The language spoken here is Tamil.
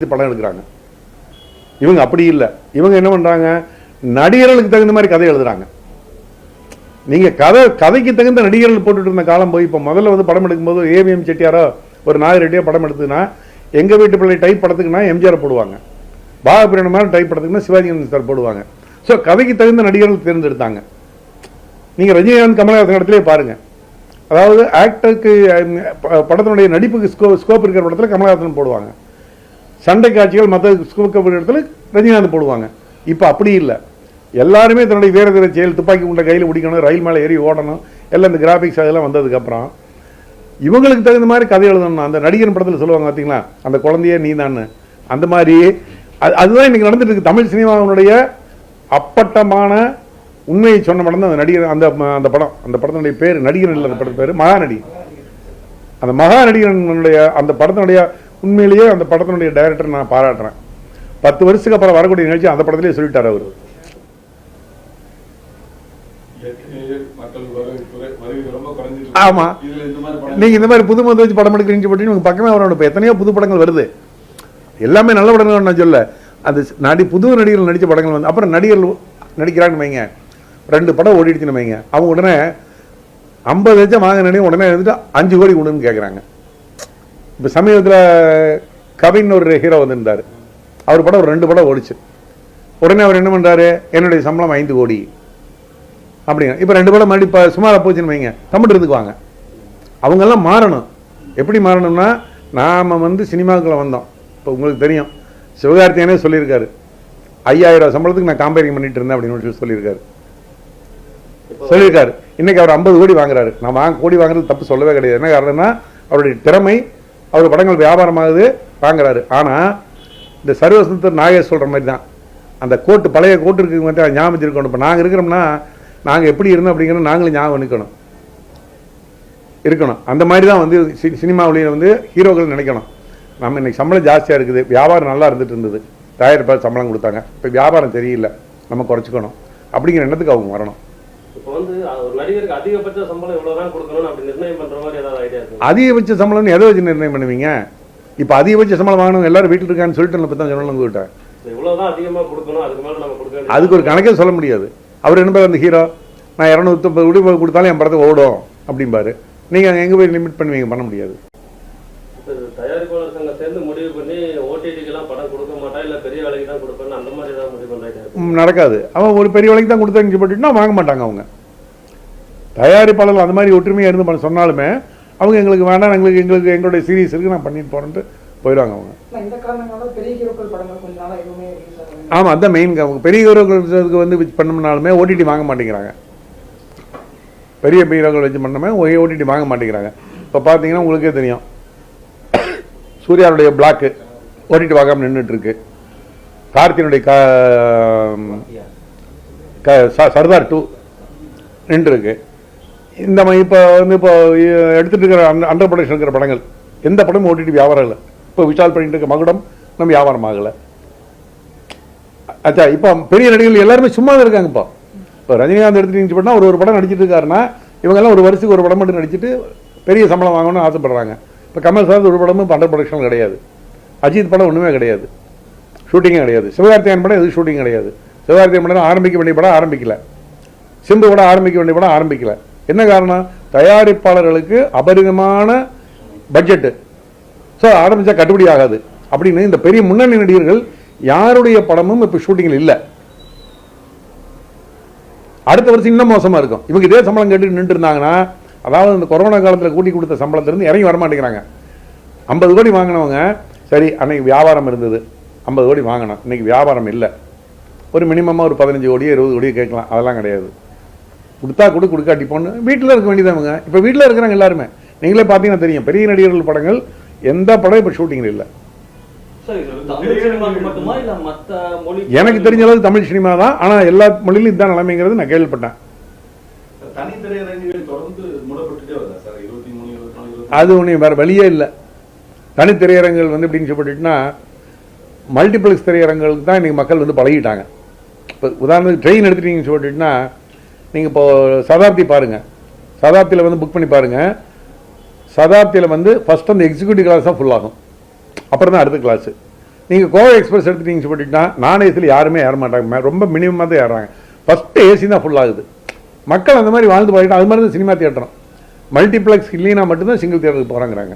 இது படம் எடுக்கிறாங்க. இவங்க அப்படி இல்லை. இவங்க என்ன பண்றாங்க? நடிகர்களுக்கு தகுந்த மாதிரி கதை எழுதுறாங்க. நீங்க கதை கதைக்கு தகுந்த நடிகர்கள் போட்டுட்டு இருந்த காலம் போய் இப்போ முதல்ல வந்து படம் எடுக்கும்போது ஏவிஎம் செட்டியாரோ ஒரு நாகரெட்டியோ படம் எடுத்துன்னா எங்க வீட்டு பிள்ளை டைப் படத்துக்குன்னா எம்ஜிஆர் போடுவாங்க. பாகப்பிரண மாதிரி டைப் படத்துக்குன்னா சிவாஜி கணேசன் சார் போடுவாங்க. ஸோ கதைக்கு தகுந்த நடிகர்கள் தேர்ந்தெடுத்தாங்க. நீங்க ரஜினிகாந்த் கமலஹாசன் இடத்துலயே பாருங்க. அதாவது ஆக்டருக்கு படத்தினுடைய நடிப்புக்கு ஸ்கோ ஸ்கோப் இருக்கிற படத்துல கமலஹாசன் போடுவாங்க. சண்டை காட்சிகள் மற்ற ஸ்கோப் இடத்துல ரஜினிகாந்த் போடுவாங்க. இப்போ அப்படி இல்லை. எல்லாருமே தன்னுடைய வீர தீர செயல் துப்பாக்கி உண்டை கையில் பிடிக்கணும் ரயில் மேலே ஏறி ஓடணும் எல்லாம் இந்த கிராஃபிக்ஸ் அதெல்லாம் வந்ததுக்கப்புறம் இவங்களுக்கு தகுந்த மாதிரி கதை எழுதணும் அந்த நடிகர் படத்தில் சொல்லுவாங்க பார்த்தீங்களா அந்த குழந்தைய நீ அந்த மாதிரி அது அதுதான் இன்னைக்கு நடந்துட்டு இருக்கு. தமிழ் சினிமாவினுடைய அப்பட்டமான உண்மையை சொன்ன படம் தான் அந்த நடிகர் அந்த அந்த படம். அந்த படத்தினுடைய பேர் நடிகர் இல்லை அந்த படத்து பேர் மகாநடி. அந்த மகாநடிகனுடைய அந்த படத்தினுடைய உண்மையிலேயே அந்த படத்தினுடைய டைரக்டர் நான் பாராட்டுறேன். பத்து வருஷத்துக்கு அப்புறம் வரக்கூடிய நிகழ்ச்சி அந்த படத்திலேயே சொல்லிட்டார் அவர். ஆமா. இதுல இந்த மாதிரி படம் நீங்க இந்த மாதிரி புது மருந்து வச்சு படம் எடுக்கிறீங்க பற்றி உங்க பக்கமே வரணும் இப்போ எத்தனையோ புது படங்கள் வருது. எல்லாமே நல்ல படங்கள் நான் சொல்ல அந்த நடி புது நடிகர்கள் நடித்த படங்கள் வந்து அப்புறம் நடிகர்கள் நடிக்கிறான்னு வைங்க. ரெண்டு படம் ஓடிடுச்சுன்னு வைங்க. அவங்க உடனே ஐம்பது லட்சம் வாங்கினே உடனே வந்துட்டு அஞ்சு கோடி கொடுன்னு கேட்குறாங்க இப்போ சமீபத்தில் கவின் ஒரு ஹீரோ வந்திருந்தார். அவர் படம் ஒரு ரெண்டு படம் ஓடிச்சு. உடனே அவர் என்ன பண்ணுறாரு என்னுடைய சம்பளம் ஐந்து கோடி. அப்படிங்க. இப்போ ரெண்டு படம் மறுபடியும் இப்போ சுமாராக போச்சுன்னு வைங்க. தமிழ்றதுக்கு வாங்க அவங்கெல்லாம் மாறணும். எப்படி மாறணும்னா நாம் வந்து சினிமாவுக்குள்ள வந்தோம். இப்போ உங்களுக்கு தெரியும். சிவகார்த்தியனே சொல்லியிருக்காரு. ஐயாயிரம் சம்பளத்துக்கு நான் காம்பேரிங் பண்ணிட்டு இருந்தேன் அப்படின்னு சொல்லி சொல்லியிருக்காரு. சொல்லியிருக்காரு. இன்னைக்கு அவர் ஐம்பது கோடி வாங்குறாரு. நான் வாங்க கோடி வாங்குறது தப்பு சொல்லவே கிடையாது. என்ன காரணம்னா அவருடைய திறமை அவர் படங்கள் வியாபாரமாகுது வாங்குறாரு. ஆனால் இந்த சர்வசந்தர் நாகேஷ் சொல்கிற மாதிரி தான். அந்த கோட்டு பழைய கோட்டு இருக்கு வந்து ஞாபகம் இருக்கணும் இப்போ நாங்கள் இருக்கிறோம்னா நாங்கள் எப்படி இருந்தோம் அப்படிங்கிறத நாங்களும் ஞாபகம் நிற்கணும் இருக்கணும். அந்த மாதிரி தான் வந்து சி- வந்து ஹீரோக்கள் நினைக்கணும். நம்ம இன்னைக்கு சம்பளம் ஜாஸ்தியாக இருக்குது வியாபாரம் நல்லா இருந்துட்டு இருந்தது. தயாரிப்பாக சம்பளம் கொடுத்தாங்க. இப்போ வியாபாரம் சரியில்லை. நம்ம குறைச்சிக்கணும். அப்படிங்கிற எண்ணத்துக்கு அவங்க வரணும். இப்போ வந்து அஹ், ஒரு நடிகருக்கு அதிகபட்ச சம்பளம் இவ்வளவுதான் கொடுக்கணும் அப்படி நிர்ணயம் பண்ற மாதிரி ஏதாவது ஐடியா இருக்கு? அதிகபட்ச சம்பளம்னு எதை வச்சு நிர்ணயம் பண்ணுவீங்க? இப்போ அதிகபட்ச சம்பளம் வாங்கணும் எல்லாரும் வீட்டில் இருக்கான்னு சொல்லிட்டு இப்போ தான் சொல்லணும் உங்ககிட்ட கொடுக்கணும் அதுக்கு மேல நம்ம கொடுக்க வேண்டியது அதுக்கு ஒரு கணக்கே சொல்ல முடியாது. அவர் என்ன அந்த ஹீரோ நான் இரநூத்தம்பது கோடி கொடுத்தாலும் என் படத்தை ஓடும் அப்படிம்பாரு. நீங்கள் எங்கே போய் லிமிட் பண்ணுவீங்க? பண்ண முடியாது. தயாரிப்பாளர் சங்கம் சேர்ந்து முடிவு பண்ணி ஓடிடிக்கு எல்லாம் படம் கொடுக்க மாட்டா இல்ல பெரிய வேலைக்கு தான் கொடுப்பேன்னு அந்த மாதிரி ஏதாவது முடிவு ம், நடக்காது. அவன் ஒரு பெரிய விலைக்கு தான் கொடுத்தாங்க போட்டுட்டுனா வாங்க மாட்டாங்க அவங்க. தயாரிப்பாளர்கள் அந்த மாதிரி ஒற்றுமையாக இருந்து பண்ண சொன்னாலுமே அவங்க எங்களுக்கு வேண்டாம் எங்களுக்கு எங்களுக்கு எங்களுடைய சீரியஸ் இருக்கு நான் பண்ணிட்டு போறேன்ட்டு போயிடுவாங்க அவங்க. ஆமாம் அதான் மெயின் பெரிய ஹீரோக்களுக்கு வந்து பண்ணோம்னாலுமே ஓடிடி வாங்க மாட்டேங்கிறாங்க. பெரிய ஹீரோக்கள் வச்சு பண்ணோமே ஓடிடி வாங்க மாட்டேங்கிறாங்க. இப்போ பார்த்தீங்கன்னா உங்களுக்கே தெரியும். சூர்யாவுடைய பிளாக்கு ஓட்டிட்டு வாங்காம நின்றுட்டு இருக்கு கார்த்தினுடைய க ச- சர்தார் டூ நின்றுருக்கு. இந்த மாதிரி இப்போ வந்து இப்போ எடுத்துகிட்டு இருக்கிற அண்டர் ப்ரொடக்ஷன் இருக்கிற படங்கள் எந்த படமும் ஓட்டிட்டு வியாபாரம் இல்லை. இப்போ விஷால் பண்ணிட்டு இருக்க மகுடம் நம்ம வியாபாரம் ஆகலை. அச்சா இப்போ பெரிய நடிகர்கள் எல்லாருமே சும்மா தான் இருக்காங்க இப்போ. இப்போ ரஜினிகாந்த் எடுத்துட்டீங்க பண்ணால் ஒரு ஒரு படம் நடிச்சிட்டு இருக்காருன்னா இவங்கெல்லாம் ஒரு வருஷத்துக்கு ஒரு படம் மட்டும் நடிச்சிட்டு பெரிய சம்பளம் வாங்கணும்னு ஆசைப்படுறாங்க. இப்போ கமல் சார் ஒரு படமும் இப்போ ப்ரொடக்ஷன் கிடையாது. அஜித் படம் ஒன்றுமே கிடையாது. ஷூட்டிங்கே கிடையாது. சிவகார்த்திகேயன் படம் எதுவும் ஷூட்டிங் கிடையாது. சிவகார்த்திகேயன் படம் ஆரம்பிக்க வேண்டிய படம் ஆரம்பிக்கல. சிம்பு படம் ஆரம்பிக்க வேண்டிய படம் ஆரம்பிக்கல. என்ன காரணம்? தயாரிப்பாளர்களுக்கு அபரிதமான பட்ஜெட்டு ஸோ ஆரம்பிச்சா கட்டுப்படி ஆகாது. அப்படின்னு இந்த பெரிய முன்னணி நடிகர்கள் யாருடைய படமும் இப்போ ஷூட்டிங்கில் இல்லை. அடுத்த வருஷம் இன்னும் மோசமா இருக்கும். இவங்க இதே சம்பளம் கேட்டு நின்று இருந்தாங்கன்னா அதாவது இந்த கொரோனா காலத்தில் கூட்டி கொடுத்த சம்பளத்திலிருந்து இறங்கி வர மாட்டேங்கிறாங்க. ஐம்பது கோடி வாங்கினவங்க சரி அன்னைக்கு வியாபாரம் இருந்தது. ஐம்பது கோடி வாங்கினோம் இன்னைக்கு வியாபாரம் இல்லை. ஒரு மினிமமாக ஒரு பதினஞ்சு கோடியோ இருபது கோடியோ கேட்கலாம். அதெல்லாம் கிடையாது. கொடுத்தா கொடு கொடுக்காட்டி போன்னு வீட்டில் இருக்க வேண்டியதாங்க இப்போ வீட்டில் இருக்கிறாங்க எல்லாருமே நீங்களே பார்த்தீங்கன்னா தெரியும் பெரிய நடிகர்கள் படங்கள் எந்த படம் இப்போ ஷூட்டிங்கில் இல்லை. எனக்கு தெரிஞ்ச அளவுக்கு தமிழ் சினிமா தான். ஆனால் எல்லா மொழியிலும் இதுதான் நிலைமைங்கிறது நான் கேள்விப்பட்டேன். அது ஒன்றும் வேறு வழியே இல்லை. தனி திரையரங்குகள் வந்து எப்படின்னு சொல்லிட்டுனா மல்டிப்ளெக்ஸ் திரையரங்குகளுக்கு தான் இன்றைக்கி மக்கள் வந்து பழகிட்டாங்க. இப்போ உதாரணத்துக்கு ட்ரெயின் எடுத்துட்டீங்கன்னு சொல்லிட்டுனா நீங்கள் இப்போ சதாப்தி பாருங்கள் சதாப்தியில் வந்து புக் பண்ணி பாருங்கள் சதாப்தியில் வந்து ஃபஸ்ட் அந்த எக்ஸிக்யூட்டிவ் கிளாஸ் தான் ஃபுல் ஆகும். அப்புறம் தான் அடுத்த கிளாஸு நீங்கள் கோவை எக்ஸ்பிரஸ் எடுத்துட்டீங்கன்னு சொல்லிட்டுனா நான் ஏசியில் யாருமே ஏற மாட்டாங்க. ரொம்ப மினிமமாக தான் ஏறுறாங்க. ஃபஸ்ட்டு ஏசி தான் ஃபுல்லாகுது ஆகுது. மக்கள் அந்த மாதிரி வாழ்ந்து போயிட்டு அது மாதிரி தான் சினிமா தேட்டரும் மல்டிப்ளெக்ஸ் இல்லைன்னா மட்டும்தான் சிங்கிள் தியேட்டருக்கு போகிறாங்கிறாங்க